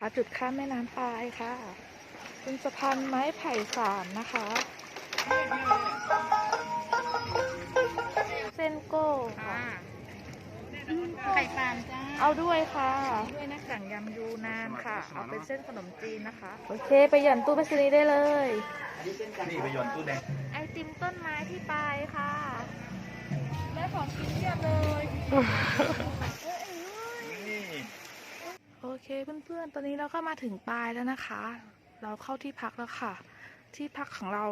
หาจุดข้ามแม่น้ำปลายค่ะ เป็นสะพานไม้ไผ่สานนะคะ เส้นโก้ค่ะ ไข่ปลามจ้าเอาด้วยค่ะด้วยนะสั่งยำยูนานค่ะ เอาเป็นเส้นขนมจีนนะคะ โอเค ไปหย่อนตู้ไปรษณีย์ได้เลย นี่ไปโยนตู้แดงไอติมต้นไม้ที่ปลายค่ะ แม่ของกินเยอะเลยนี่โอ เคเพื่อนๆ ตอนนี้เราก็มาถึงปลายแล้วนะคะ เราเข้าที่พักแล้วค่ะ ที่พักของเรา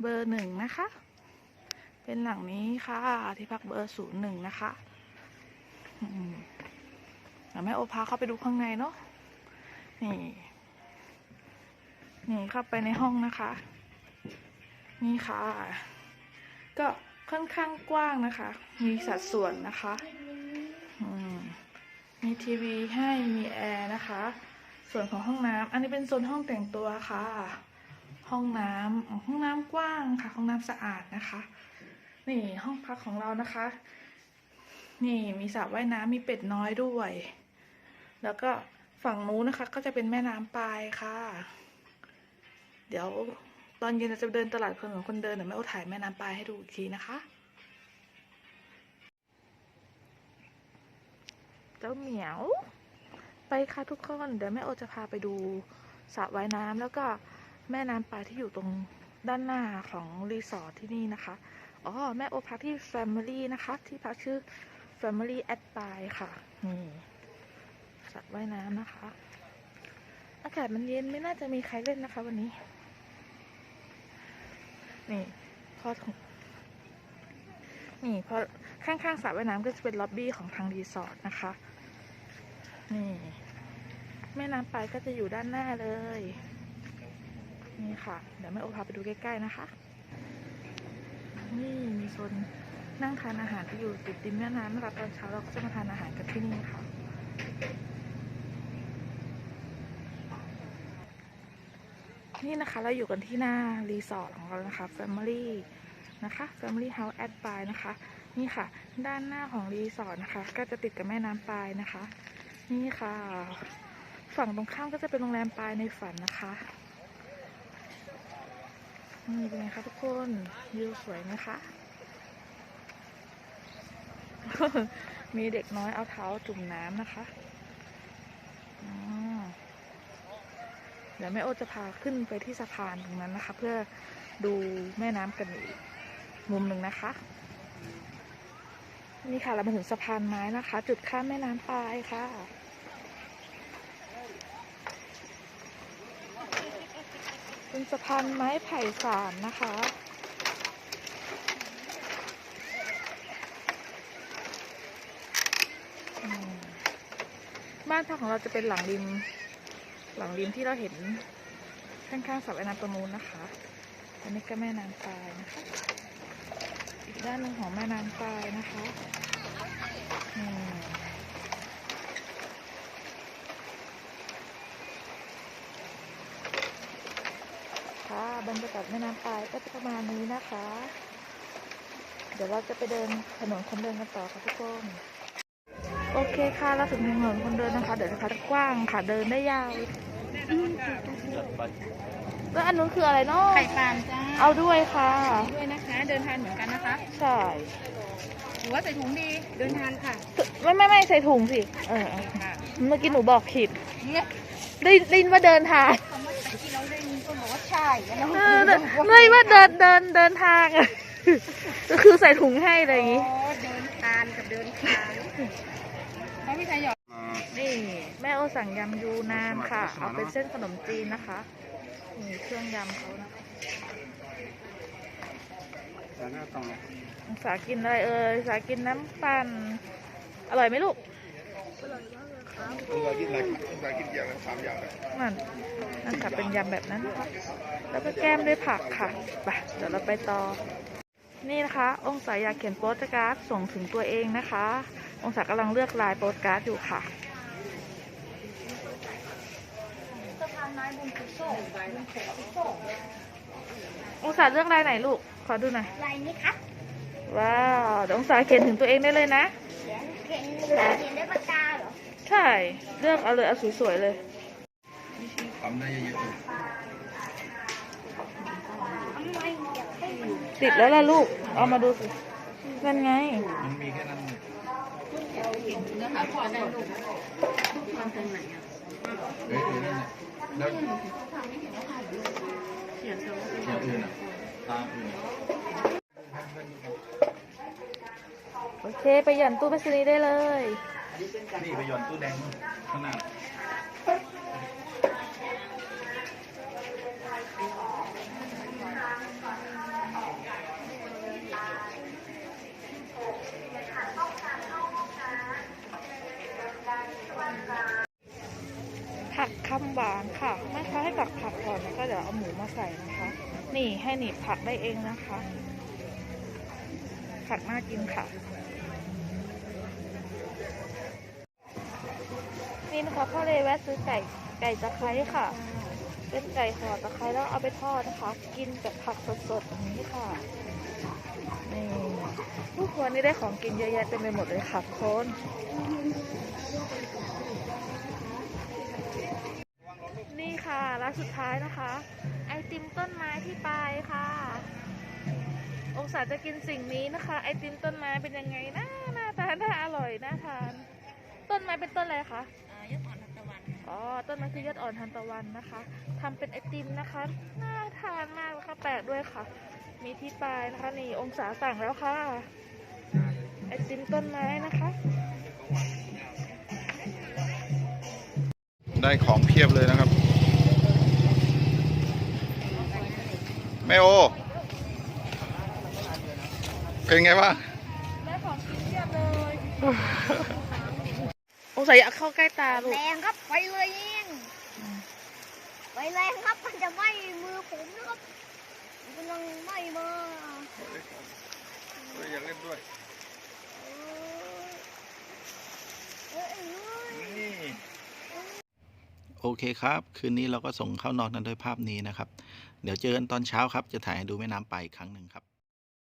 เบอร์หนึ่งนะคะ เป็นหลังนี้ค่ะ ที่พักเบอร์ศูนย์หนึ่งนะคะเดี๋ยวแม่โอพาเข้าไปดูข้างในเนาะ นี่ นี่เข้าไปในห้องนะคะ นี่ค่ะ ก็ค่อนข้างกว้างนะคะ มีสัดส่วนนะคะ มีทีวีให้มีแอร์นะคะ ส่วนของห้องน้ำอันนี้เป็นโซนห้องแต่งตัวค่ะ ห้องน้ำห้องน้ำกว้างค่ะ ห้องน้ำสะอาดนะคะ นี่ห้องพักของเรานะคะ นี่มีสระว่ายน้ำมีเป็ดน้อยด้วย แล้วก็ฝั่งนู้นนะคะ ก็จะเป็นแม่น้ำปลายค่ะ เดี๋ยวตอนเย็นเราจะเดินตลาดคนเหมือนคนเดินเดี๋ยวแม่โอถ่ายแม่น้ำปลายให้ดูอีกทีนะคะ เจ้าเหมียว ไปค่ะทุกคน เดี๋ยวแม่โอจะพาไปดูสระว่ายน้ำแล้วก็แม่น้ำปลาที่อยู่ตรงด้านหน้าของรีสอร์ทที่นี่นะคะ อ๋อ แม่โอพักที่ Family นะคะ ที่พักชื่อ Family at ปลายค่ะ นี่สระว่ายน้ำนะคะ อากาศมันเย็นไม่น่าจะมีใครเล่นนะคะวันนี้ นี่พอ นี่เพอข้างๆสระว่ายน้ำก็จะเป็นล็อบบี้ของทางรีสอร์ทนะคะ นี่แม่น้ำไปก็จะอยู่ด้านหน้าเลย นี่ค่ะ เดี๋ยวแม่โอพาไปดูใกล้ๆนะคะ นี่มีโซนนั่งทานอาหารที่อยู่ติดริมแม่น้ำนะคะตอนเช้าเราก็จะมาทานอาหารกันที่นี่ค่ะนี่นะคะเราอยู่กันที่หน้ารีสอร์ทของเรานะคะ Family นะคะ Family House at ปลายนะคะ นี่ค่ะ ด้านหน้าของรีสอร์ทนะคะ ก็จะติดกับแม่น้ำปายนะคะ นี่ค่ะ ฝั่งตรงข้ามก็จะเป็นโรงแรมปายในฝันนะคะนี่เป็นไงคะทุกคนวิวสวยไหมคะมีเด็กน้อยเอาเท้าจุ่มน้ำนะคะเดี๋ยวแม่โอจะพาขึ้นไปที่สะพานตรงนั้นนะคะ เพื่อดูแม่น้ำกันอีก มุมหนึ่งนะคะ นี่ค่ะเรามาถึงสะพานไม้นะคะ จุดข้ามแม่น้ำปลายค่ะเป็นสะพานไม้ไผ่สานนะคะบ้านพักของเราจะเป็นหลังริม หลังริมที่เราเห็นข้างๆสระว่ายน้ำตรงนู้นนะคะ อันนี้ก็แม่น้ำปลายนะคะ อีกด้านหนึ่งของแม่น้ำปลายนะคะค่ะบรรยากาศแม่น้ำปลายก็จะประมาณนี้นะคะ เดี๋ยวเราจะไปเดินถนนคนเดินกันต่อค่ะทุกคนโอเคค่ะเราถึงถนนคนเดินนะคะ เดี๋ยวนะคะกว้างค่ะเดินได้ยาว แล้วอันนู้นคืออะไรเนาะไข่ปลามจ้าเอาด้วยค่ะ ด้วยนะคะ เดินทางเหมือนกันนะคะใช่หรือว่าใส่ถุงดีเดินทางค่ะไม่ไม่ไม่ใส่ถุงสิเออเออค่ะเมื่อกี้หนูบอกผิดเนี่ยได้ได้ยินว่าเดินทางคำว่าที่เราได้ยินก็บอกว่าใช่แล้วเออเดินไม่ว่าเดินเดินเดินทางอะก็คือใส่ถุงให้อะไรอย่างงี้อ๋อเดินทานกับเดินทางแล้วพี่ชายหยอดนี่แม่โอสั่งยำยูนานค่ะ เอาเป็นเส้นขนมจีนนะคะ นี่เครื่องยำเขานะคะแล้วก็ต้องสากินอะไรเอ่ยสากินน้ำปั่นอร่อยไหมลูกเรากินอะไรเรากินอย่างละสามอย่างเลยนั่นนั่นค่ะเป็นยำแบบนั้นนะคะแล้วก็แก้มด้วยผักค่ะไปเดี๋ยวเราไปต่อ นี่นะคะ องศาอยากเขียนโปสการ์ดส่งถึงตัวเองนะคะ องศากำลังเลือกลายโปสการ์ดอยู่ค่ะ สะพานไม้บุญกุศลบุญกุศล องศาเลือกลายไหนลูก ขอดูหน่อย ลายนี้ครับ ว้าวเดี๋ยวองศาเขียนถึงตัวเองได้เลยนะ เขียนเขียนเขียนด้วยปากกาเหรอ ใช่ เลือกเอาเลย เอาสวยๆเลยปั๊มได้เยอะๆเลยติดแล้วล่ะลูก เอามาดูสินั่นไง มันมีแค่นั้นเลยเนื้อหาพอได้ลูกมันตรงไหนอะ เฮ้ยเดี๋ยวนั่นแหละแล้วเขียนตรงอย่างอื่นอะตามอื่นโอเค ไปหย่อนตู้ไปรษณีย์ได้เลย นี่ไปหย่อนตู้แดงนู่นข้างหน้า ผักคำหวานค่ะแม่ค้าให้ตักผักก่อนแล้วก็เดี๋ยวเอาหมูมาใส่นะคะ นี่ให้หนีบผักได้เองนะคะ ผักน่ากินค่ะ นี่นะคะพ่อเลยแวะซื้อไก่ไก่ตะไคร้ค่ะ เป็นไก่ห่อตะไคร้แล้วเอาไปทอดนะคะ กินกับผักสดๆแบบนี้ค่ะนี่ทุกวันนี้ได้ของกินเยอะแยะเต็มไปหมดเลยค่ะทุกคนานสุดท้ายนะคะ ไอติมต้นไม้ที่ปลายค่ะ องศาจะกินสิ่งนี้นะคะ ไอติมต้นไม้เป็นยังไงนะหน้าตาน่าอร่อยน่าทาน ต้นไม้เป็นต้นอะไรคะยศอ่อนตะวันอ๋อต้นไม้คือยอดอ่อนทานตะวันนะคะทำเป็นไอติมนะคะน่าทานมากเลยค่ะแปลกด้วยค่ะ มีที่ปลายนะคะนี่องศาสั่งแล้วค่ะ ไอติมต้นไม้นะคะได้ของเพียบเลยนะครับ แม่โอ เป็นไงบ้างได้ของกินเพียบเลยองศาอยากเข้าใกล้ตาลูกแรงครับไฟเลยเองไฟแรงครับมันจะไหม้มือผมนะครับมันกำลังไหม้มาอยากเล่นด้วยเออเอ้ยเอ้ยนี่โอเคครับ คืนนี้เราก็ส่งเข้านอนกันด้วยภาพนี้นะครับ เดี๋ยวเจอกันตอนเช้าครับ จะถ่ายให้ดูแม่น้ำไปอีกครั้งหนึ่งครับ